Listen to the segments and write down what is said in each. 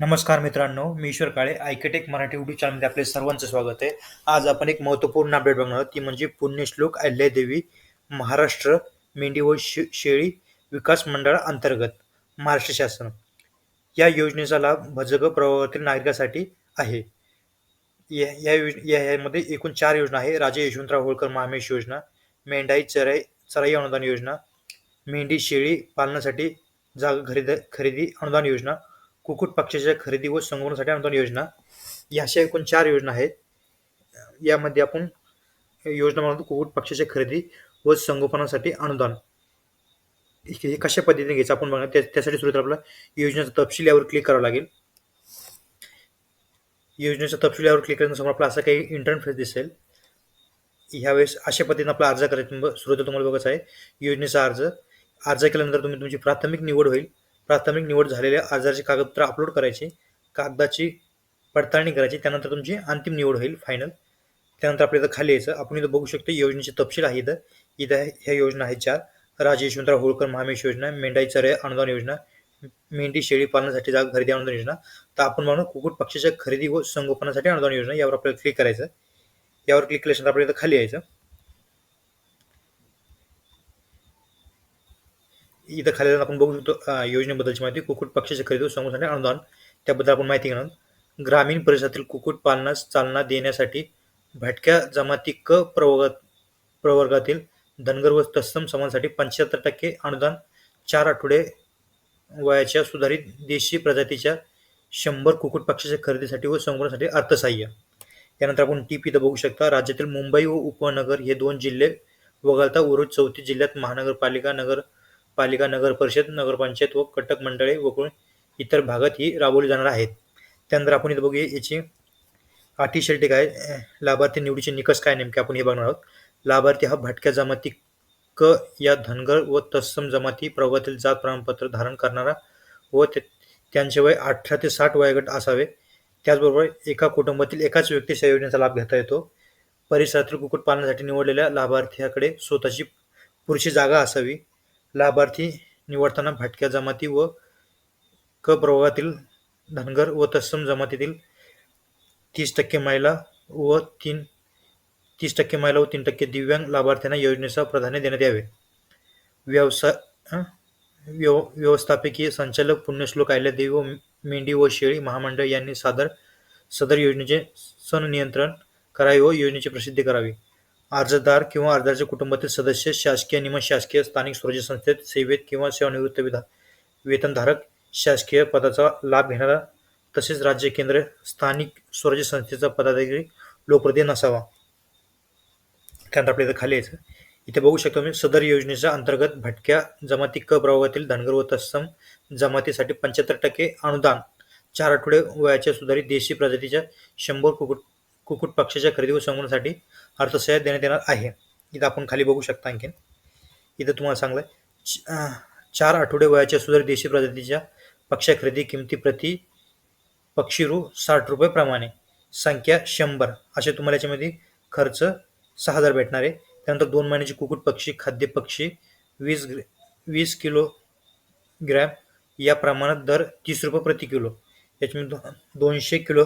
नमस्कार मित्रांनो मी ईश्वर काळे आयकेटेक मराठी युट्यूब चॅनलमध्ये आपले सर्वांचं स्वागत आहे. आज आपण एक महत्त्वपूर्ण अपडेट बघणार आहोत ती म्हणजे पुण्यश्लोक अहिल्यादेवी महाराष्ट्र मेंढी व शे शेळी विकास मंडळ अंतर्गत महाराष्ट्र शासन. या योजनेचा लाभ भजग प्रभागातील नागरिकासाठी आहे. या या या यामध्ये एकूण चार योजना आहे. राजे यशवंतराव होळकर महामेश योजना मेंढाई चराई चराई अनुदान योजना मेंढी शेळी पालनासाठी जागा खरेदी खरेदी अनुदान योजना कुक्कुट पक्षाच्या खरेदी व संगोपनासाठी अनुदान योजना. या अशा एकूण चार योजना आहेत. यामध्ये आपण योजना म्हणतो कुक्कुट पक्षाच्या खरेदी व संगोपनासाठी अनुदान. हे कशा पद्धतीने घ्यायचं आपण बघणार. त्यासाठी सुरू तर आपला योजनेचा तपशील यावर क्लिक करावं लागेल. योजनेच्या तपशील यावर क्लिक केल्यानंतर आपला असा काही इंटरफेस दिसेल. ह्यावेळेस अशा पद्धतीने आपला अर्ज करायचा. तर तुम्हाला बघायचं आहे. योजनेचा अर्ज अर्ज केल्यानंतर तुम्ही तुमची प्राथमिक निवड होईल. प्राथमिक निवड झालेल्या अर्जाचे कागदपत्र अपलोड करायची कागदाची पडताळणी करायची त्यानंतर तुमची अंतिम निवड होईल फायनल त्यानंतर आपल्या इथं खाली यायचं. आपण इथं बघू शकतो योजनेचे तपशील आहे इथं. इथं ह्या योजना आहेत चार. राजे यशवंतराव होळकर महामेश योजना मेंढाई चरे अनुदान योजना मेंढी शेळी पालनासाठी जागा खरेदी अनुदान योजना. तर आपण म्हणून कुकुट पक्षाच्या खरेदी व संगोपनासाठी अनुदान योजना यावर आपल्याला क्लिक करायचं. यावर क्लिक केल्यानंतर आपल्याला खाली यायचं. इथं खाली आपण बघू शकतो योजनेबद्दलची माहिती कुक्कुट पक्षाचे खरेदी व अनुदान. त्याबद्दल आपण माहिती घेणार ग्रामीण परिसरातील कुक्कुट पालनास चालना देण्यासाठी भटक्या जमाती क प्रवर्गात प्रवर्गातील धनगर व तत्सम समाजासाठी पंच्याहत्तर टक्के अनुदान चार आठवडे वयाच्या सुधारित देशी प्रजातीच्या शंभर कुक्कुट पक्षाच्या खरेदीसाठी व संगोपनासाठी अर्थसहाय्य. यानंतर आपण टीप इथं बघू शकता राज्यातील मुंबई व उपनगर हे दोन जिल्हे वगळता उर्वरित चौथी जिल्ह्यात महानगरपालिका नगर पालिका नगर परिषद नगरपंचायत व कटक मंडळे वगळून इतर भागात ही राबवली जाणार आहेत. त्यानंतर आपण इथं बघूया याची अटी शर्टी काय लाभार्थी निवडीचे निकष काय नेमके आपण हे बघणार आहोत. लाभार्थी हा भटक्या जमाती क या धनगर व तत्सम जमाती प्रवर्गातील जात प्रमाणपत्र धारण करणारा व त्यांचे वय अठरा ते साठ वयोगट असावे. त्याचबरोबर एका कुटुंबातील एकाच व्यक्तीस या योजनेचा लाभ घेता येतो. परिसरातील कुक्कुटपालनासाठी निवडलेल्या लाभार्थ्याकडे स्वतःची पुरुषी जागा असावी. लाभार्थी निवडताना भटक्या जमाती व क प्रवर्गातील धनगर व तत्सम जमातीतील तीस टक्के महिला व तीन तीस टक्के महिला व तीन टक्के दिव्यांग लाभार्थ्यांना योजनेचा प्राधान्य देण्यात यावे. व्यवसाय व्यव व्यवस्थापकीय संचालक पुण्यश्लोक अहिल्यादेवी व मेंढी व शेळी महामंडळ यांनी सादर सदर योजनेचे सनियंत्रण करावे व योजनेची प्रसिद्धी करावी. अर्जदार किंवा अर्जदाराच्या कुटुंबातील सदस्य शासकीय निम शासकीय स्थानिक स्वराज्य संस्थेत सेवेत किंवा सेवानिवृत्त विधा वेतनधारक शासकीय पदाचा लाभ घेणारा तसेच राज्य केंद्र स्थानिक स्वराज्य संस्थेचा पदाधिकारी लोकप्रतिनिधी नसावा. त्यानंतर आपल्या इथं खाली यायचं इथे बघू शकतो मी सदर योजनेच्या अंतर्गत भटक्या जमाती क प्रभागातील धनगर व तत्सम जमातीसाठी पंच्याहत्तर टक्के अनुदान चार आठवडे वयाच्या सुधारित देशी प्रजातीच्या शंभर कुकुट कुक्कुट पक्षाच्या खरेदी व संगोपनासाठी अर्थसहाय्य देण्यात येणार आहे. इथं आपण खाली बघू शकता आणखीन. इथं तुम्हाला सांगलं चार आठवडे वयाच्या सुधारित देशी प्रजातीच्या पक्षा खरेदी किमती प्रति पक्षी साठ रुपये प्रमाणे. संख्या शंभर. असे तुम्हाला याच्यामध्ये खर्च सहा हजार भेटणार आहे. त्यानंतर दोन महिन्याचे कुकुट पक्षी खाद्य पक्षी वीस वीस किलो ग्रॅम या प्रमाणात दर तीस रुपये प्रति किलो. याच्यामध्ये दोनशे किलो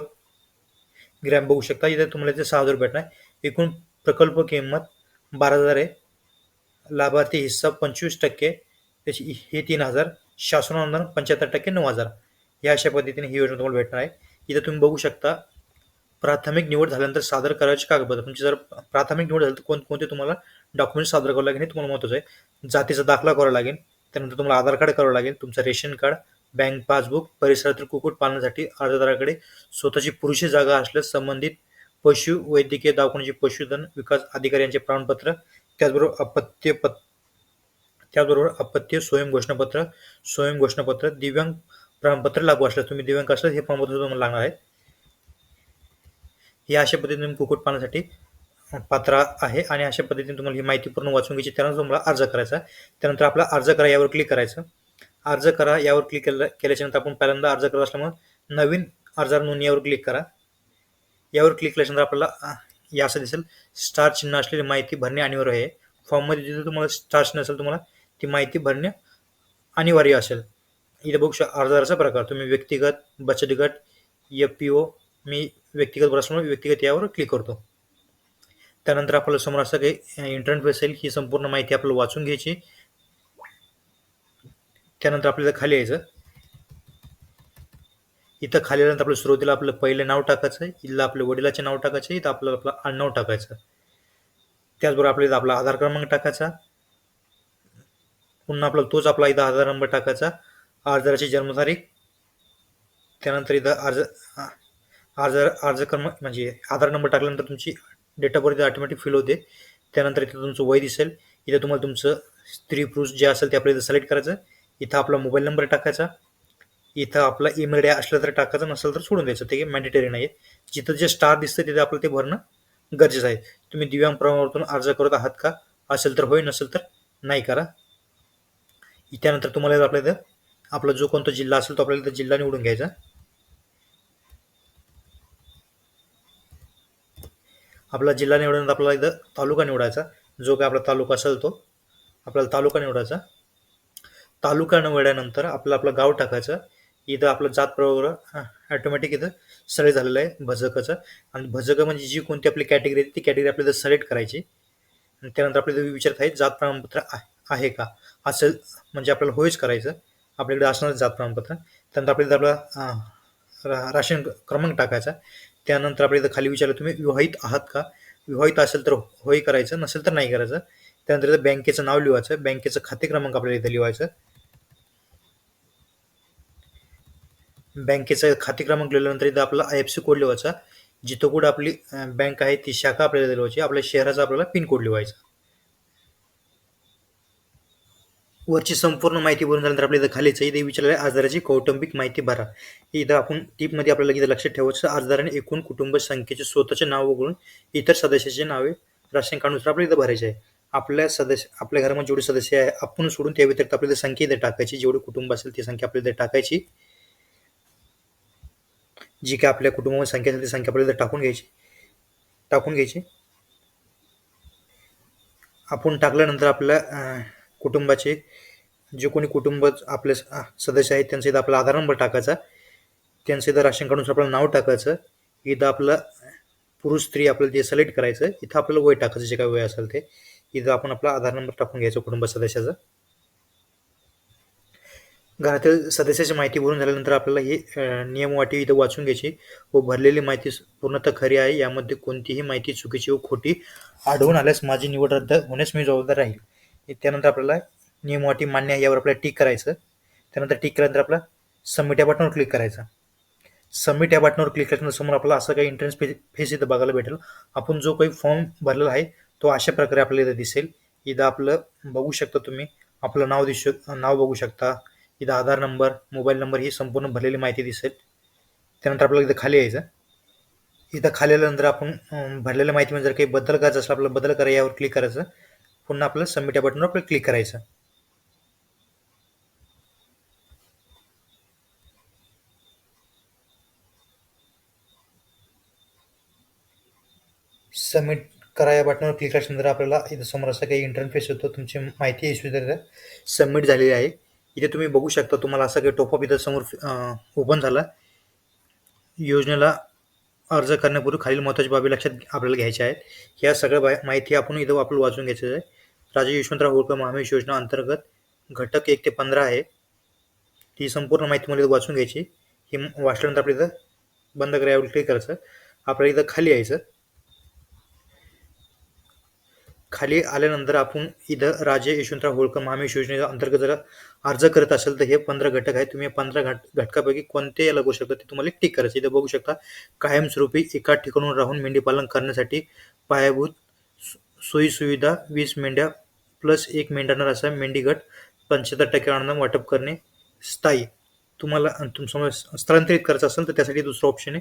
ग्रॅम बघू शकता. इथे तुम्हाला ते सहा हजार भेटणार एकूण प्रकल्प किंमत बारा हजार आहे. लाभार्थी हिस्सा पंचवीस टक्के. त्याची हे तीन हजार. शासन अनुदान पंच्याहत्तर टक्के नऊ हजार. या अशा पद्धतीने ही योजना तुम्हाला भेटणार आहे. इथं तुम्ही बघू शकता प्राथमिक निवड झाल्यानंतर सादर करायचे कागदपत्र. तुमची जर प्राथमिक निवड झाली तर कोण कोणते तुम्हाला डॉक्युमेंट सादर करावं लागेल हे तुम्हाला महत्त्वाचं आहे. जातीचा दाखला करावा लागेल. त्यानंतर तुम्हाला आधार कार्ड करावं लागेल. तुमचं रेशन कार्ड बँक पासबुक परिसरातील कुक्कुट पालनासाठी अर्जदाराकडे स्वतःची पुरुषी जागा असल्यास संबंधित पशु वैद्यकीय दवाखान्याचे पशुधन विकास अधिकारी यांचे प्रमाणपत्र त्याचबरोबर अपत्य पत त्याचबरोबर अपत्य स्वयं घोषणापत्र स्वयं घोषणापत्र दिव्यांग प्रमाणपत्र लागू असल्यास तुम्ही दिव्यांग असल्यास हे प्रमाणपत्र तुम्हाला लागणार आहे. हे अशा पद्धतीने कुक्कुटपालनासाठी पात्र आहे आणि अशा पद्धतीने तुम्हाला ही माहिती पूर्ण वाचून घ्यायची त्यानंतर तुम्हाला अर्ज करायचा त्यानंतर आपला अर्ज करा यावर क्लिक करायचं. अर्ज करा यावर क्लिक केलं केल्याच्यानंतर आपण पहिल्यांदा अर्ज करत असल्यामुळे नवीन अर्जार नोंदणी यावर क्लिक करा. यावर क्लिक केल्यानंतर आपल्याला या असं दिसेल स्टार चिन्ह असलेली माहिती भरणे अनिवार्य आहे. फॉर्ममध्ये जिथे तुम्हाला स्टार चिन्ह असेल तुम्हाला ती माहिती भरणे अनिवार्य असेल. इथे बघू शकता अर्जाचा प्रकार तुम्ही व्यक्तिगत बचत गट एफ पी ओ मी व्यक्तिगत असल्यामुळे व्यक्तिगत यावर क्लिक करतो. त्यानंतर आपल्याला समोर असं काही इंटरनेट असेल ही संपूर्ण माहिती आपल्याला वाचून घ्यायची. त्यानंतर आपल्याला खाली यायचं. इथं खाली आल्यानंतर आपलं सुरुवातीला आपलं पहिलं नाव टाकायचं इथलं आपल्या वडिलाचे नाव टाकायचं इथं आपल्याला आपलं आडनाव टाकायचं. त्याचबरोबर आपल्याला इथं आपला आधार क्रमांक टाकायचा. पुन्हा आपला तोच आपला इथं आधार नंबर टाकायचा. अर्जाची जन्मतारीख त्यानंतर इथं अर्ज अर्ज अर्ज क्रमांक म्हणजे आधार नंबर टाकल्यानंतर तुमची date of birth automatic fill होते. त्यानंतर इथं तुमचं वय दिसेल. इथं तुम्हाला तुमचं स्त्री पुरुष जे असेल ते आपल्याला इथं सिलेक्ट करायचं. इथं आपला मोबाईल नंबर टाकायचा. इथं आपला ईमेल आय असलं तर टाकायचं नसेल तर सोडून द्यायचं. ते मॅन्डेटरी नाही आहे जिथं जे स्टार दिसतं तिथे आपलं ते भरणं गरजेचं आहे. तुम्ही दिव्यांग प्रमाणावरतून अर्ज करत आहात का? असेल तर होय नसेल तर नाही करा. त्यानंतर तुम्हाला आपल्या इथं आपला जो कोणता जिल्हा असेल तो आपल्याला इथं जिल्हा निवडून घ्यायचा. आपला जिल्हा निवडल्यानंतर आपल्याला इथं तालुका निवडायचा. जो काय आपला तालुका असेल तो आपल्याला तालुका निवडायचा. तालुका निवडल्यानंतर आपलं आपलं गाव टाकायचं. इथं आपलं जात प्रवर ऑटोमॅटिक इथं सिलेक्ट झालेलं आहे भजकाचं. आणि भजक म्हणजे जी कोणती आपली कॅटेगरी आहे ती कॅटेगरी आपल्याला सिलेक्ट करायची. आणि त्यानंतर आपल्याला विचारत आहे जात प्रमाणपत्र आहे का? असेल म्हणजे आपल्याला होयच करायचं. आपल्याकडे असणार जात प्रमाणपत्र. त्यानंतर आपल्याला आपला राशन क्रमांक टाकायचा. त्यानंतर आपल्या इथं खाली विचारलं तुम्ही विवाहित आहात का? विवाहित असेल तर होय करायचं नसेल तर नाही करायचं. त्यानंतर इथं बँकेचं नाव लिवायचं. बँकेचं खाते क्रमांक आपल्याला इथं लिवायचं. बँकेचा खाते क्रमांक लिहिल्यानंतर इथं आपला आय एफ सी कोड लिवायचा. जिथं कुठं आपली बँक आहे ती शाखा आपल्याला लिहायची. आपल्या शहराचा आपल्याला पिन कोड लिवायचा. वरची संपूर्ण माहिती भरून झाल्यानंतर आपल्या इथं खालीच इथे विचारलेल्या आजाराची कौटुंबिक माहिती भरा. इथं आपण टीपमध्ये आपल्याला इथं लक्षात ठेवायचं आजाराने एकूण कुटुंब संख्येचे स्वतःचे नाव वगळून इतर सदस्याचे नावे राशन कार्डनुसार आपल्याला इथं भरायचे आहे. आपल्या सदस्य आपल्या घरामध्ये जेवढे सदस्य आहे आपण सोडून त्या व्यतिरिक्त आपल्याला संख्या इथे टाकायची. जेवढे कुटुंब असेल ती संख्या आपल्याला इथे टाकायची. जी काय आपल्या कुटुंबामध्ये संख्या असेल ती संख्या आपल्याला टाकून घ्यायची. टाकून घ्यायची. आपण टाकल्यानंतर आपल्या कुटुंबाचे जे कोणी कुटुंब आपले सदस्य आहेत त्यांचा इथं आपला आधार नंबर टाकायचा. त्यांचं इथं राशन कार्डनुसार आपलं नाव टाकायचं. इथं आपलं पुरुष स्त्री आपल्याला ते सिलेक्ट करायचं. इथं आपल्याला वय टाकायचं जे काय वय असेल ते. इथं आपण आपला आधार नंबर टाकून घ्यायचा कुटुंब सदस्याचा. घरातील सदस्याची माहिती भरून झाल्यानंतर आपल्याला ही नियमवाटी इथं वाचून घ्यायची व भरलेली माहिती पूर्णतः खरी आहे. यामध्ये कोणतीही माहिती चुकीची व खोटी आढळून आल्यास माझी निवड रद्द होण्यास मी जबाबदार राहील. त्यानंतर आपल्याला नियमवाटी मान्य आहे यावर आपल्याला टिक करायचं. त्यानंतर टिक केल्यानंतर आपला सबमिट या बटनवर क्लिक करायचं. सबमिट या बटनवर क्लिक केल्यानंतर समोर आपला असं काही एंट्रन्स फे फेस इथं बघायला भेटेल. आपण जो काही फॉर्म भरलेला आहे तो अशा प्रकारे आपल्याला इथं दिसेल. इथं आपलं बघू शकता तुम्ही. आपलं नाव दिसू नाव बघू शकता. इथं आधार नंबर मोबाईल नंबर ही संपूर्ण भरलेली माहिती दिसेल. त्यानंतर आपल्याला इथं खाली यायचं. इथं खाली आल्यानंतर आपण भरलेल्या माहितीमध्ये जर काही बदल करायचं असलं आपल्याला बदल करा यावर क्लिक करायचं. पुन्हा आपलं सबमिट या बटनवर आपल्याला क्लिक करायचं. सबमिट करा या बटनवर क्लिक केल्यानंतर आपल्याला इथं समोर असं काही इंटरफेस होतो तुमची माहिती इश्यू सबमिट झालेली आहे. इथे तुम्ही बघू शकता तुम्हाला असं काही टॉपअप इथं समोर ओपन झाला. योजनेला अर्ज करण्यापूर्वी खालील महत्त्वाच्या बाबी लक्षात आपल्याला घ्यायच्या आहेत. ह्या सगळ्या माहिती आपण इथं आपल्याला वाचून घ्यायचं आहे. राजा यशवंतराव होळकर महामेश योजना अंतर्गत घटक एक ते पंधरा आहे. ती संपूर्ण माहिती मला इथं वाचून घ्यायची ही वाचल्यानंतर आपल्या इथं बंद करायला क्लिक करायचं. आपल्याला इथं खाली यायचं. खाली आल्यानंतर आपण इथं राजे यशवंतराव होळकर महामेश योजनेच्या अंतर्गत जर अर्ज करत असेल तर हे पंधरा घटक आहेत. तुम्ही पंधरा घट घटकापैकी कोणते लागू शकता ते तुम्हाला टिक करायचं. इथं बघू शकता कायमस्वरूपी एका ठिकाणून राहून मेंढीपालन करण्यासाठी पायाभूत सोयीसुविधा वीस मेंढ्या प्लस एक मेंढाणार असा मेंढी गट पंच्याहत्तर टक्के अनुदान वाटप करणे स्थायी. तुम्हाला तुमसमोर स्थलांतरित करायचं असेल तर त्यासाठी दुसरं ऑप्शन आहे.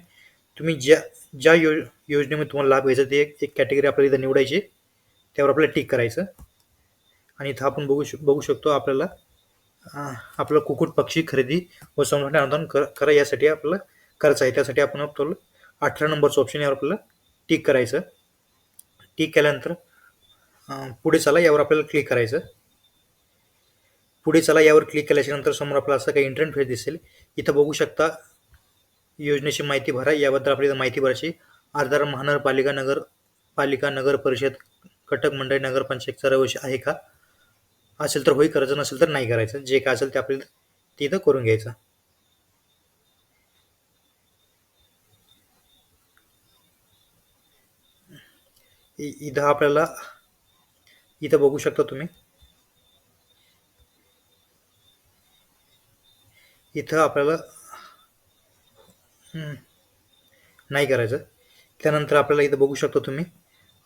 तुम्ही ज्या ज्या यो योजनेमध्ये तुम्हाला लाभ घ्यायचा ते एक एक कॅटेगरी आपल्याला इथं निवडायची त्यावर आपल्याला टिक करायचं. आणि इथं आपण बघू शक बघू शकतो आपल्याला आपलं कुकुट पक्षी खरेदी व संरक्षण अनुदान कर करा यासाठी आपल्याला करायचं आहे. त्यासाठी आपण आपल्याला अठरा नंबरचं ऑप्शन यावर आपल्याला टिक करायचं. टिक केल्यानंतर पुढे चला यावर आपल्याला क्लिक करायचं. पुढे चला यावर क्लिक केल्याच्यानंतर समोर आपल्याला असं काही इंटरनेट इंटरफेस दिसेल. इथं बघू शकता योजनेची माहिती भरा. याबद्दल आपल्याला माहिती भरायची आधार महानगरपालिका नगर पालिका नगर परिषद कटक मंडळी नगरपंचायतचा रहिवाशी आहे का? असेल तर होई करायचं नसेल तर नाही करायचं. जे काय असेल ते आपल्याला तिथं करून घ्यायचं. इथं आपल्याला इथं बघू शकता तुम्ही. इथं आपल्याला नाही करायचं. त्यानंतर आपल्याला इथं बघू शकता तुम्ही.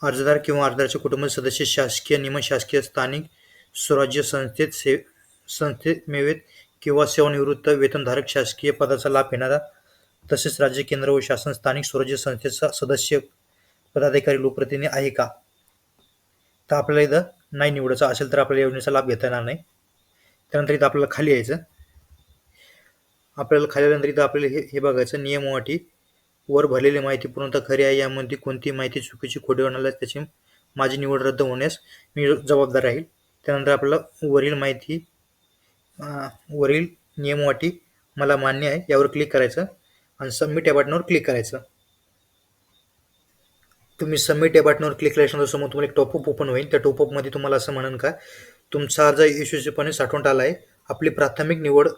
अर्जदार किंवा अर्जदाराचे कुटुंब सदस्य शासकीय निमशासकीय स्थानिक स्वराज्य संस्थेत से संस्थेत मेवेत किंवा सेवानिवृत्त वेतनधारक शासकीय पदाचा लाभ घेणारा तसेच राज्य केंद्र व शासन स्थानिक स्वराज्य संस्थेचा सदस्य पदाधिकारी लोकप्रतिनिधी आहे का? तर आपल्याला इथं नाही निवडायचं असेल तर आपल्याला योजनेचा लाभ घेता येणार नाही. त्यानंतर इथं आपल्याला खाली यायचं. आपल्याला खाली आल्यानंतर इथं आपल्याला हे हे बघायचं. नियम अटी वर भरलेली माहिती पूर्णतः खरी आहे. यामध्ये कोणती माहिती चुकीची खोटी होणार त्याची माझी निवड रद्द होण्यास मी जबाबदार राहील. त्यानंतर आपल्याला वरील माहिती वरील नियमवाटी मला मान्य आहे. यावर क्लिक करायचं आणि सबमिट या बटनावर क्लिक करायचं. तुम्ही सबमिट या बटनावर क्लिक केल्यानंतर समोर तुम्हाला एक टॉपअप ओपन होईल. त्या टॉपअपमध्ये तुम्हाला असं म्हणेन का तुमचा अर्ज यशस्वीपणे साठवण्यात आला आहे. आपली प्राथमिक निवड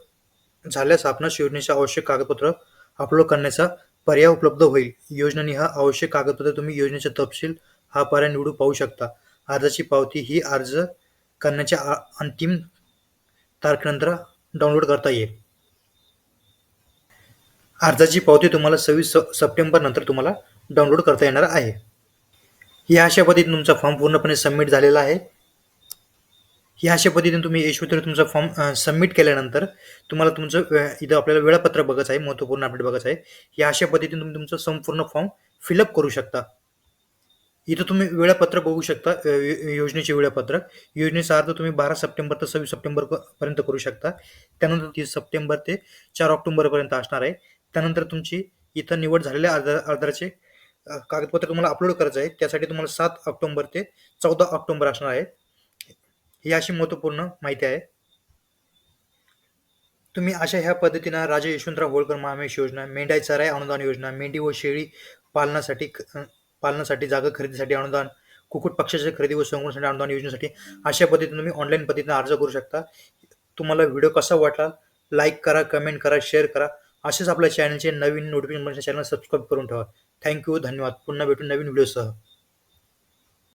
झाल्यास आपणास योजनेचे आवश्यक कागदपत्र अपलोड करण्याचा पर्याय उपलब्ध होईल. योजनेने हा आवश्यक कागदपत्र तुम्ही योजनेचा तपशील हा पर्याय निवडून पाहू शकता. अर्जाची पावती ही अर्ज करण्याच्या आ- अंतिम तारखेनंतर डाउनलोड करता येईल. अर्जाची पावती तुम्हाला सव्वीस सप्टेंबर नंतर तुम्हाला डाउनलोड करता येणार आहे. या अशा पद्धतीने तुमचा फॉर्म पूर्णपणे सबमिट झालेला आहे. ही अशा पद्धतीने तुम्ही यशस्वी तुमचा फॉर्म सबमिट केल्यानंतर तुम्हाला तुमचं इथं आपल्याला वेळापत्रक बघायचं आहे महत्त्वपूर्ण अपडेट बघायचं आहे. या अशा पद्धतीने तुम्ही तुमचं संपूर्ण फॉर्म फिलअप करू शकता. इथं तुम्ही वेळापत्रक बघू शकता योजनेचे वेळापत्रक. योजनेचा अर्ज तुम्ही बारा सप्टेंबर ते सव्वीस सप्टेंबर पर्यंत करू शकता. त्यानंतर तीस सप्टेंबर ते चार ऑक्टोबर पर्यंत असणार आहे. त्यानंतर तुमची इथं निवड झालेल्या अर्ज अर्जाचे कागदपत्र तुम्हाला अपलोड करायचं आहे. त्यासाठी तुम्हाला सात ऑक्टोबर ते चौदा ऑक्टोबर असणार आहे. ही अशी महत्त्वपूर्ण माहिती आहे. तुम्ही अशा ह्या पद्धतीनं राजा यशवंतराव होळकर महामेश योजना मेंढाई चराई अनुदान योजना मेंढी व शेळी पालनासाठी पालनासाठी जागा खरेदीसाठी अनुदान कुक्कुट पक्षाच्या खरेदी व संगोपनासाठी अनुदान योजनेसाठी अशा पद्धतीने तुम्ही ऑनलाईन पद्धतीनं अर्ज करू शकता. तुम्हाला व्हिडिओ कसा वाटला लाईक करा कमेंट करा शेअर करा. असेच आपल्या चॅनलचे नवीन नोटिफिकेशन चॅनल सबस्क्राईब करून ठेवा. थँक्यू धन्यवाद. पुन्हा भेटून नवीन व्हिडिओसह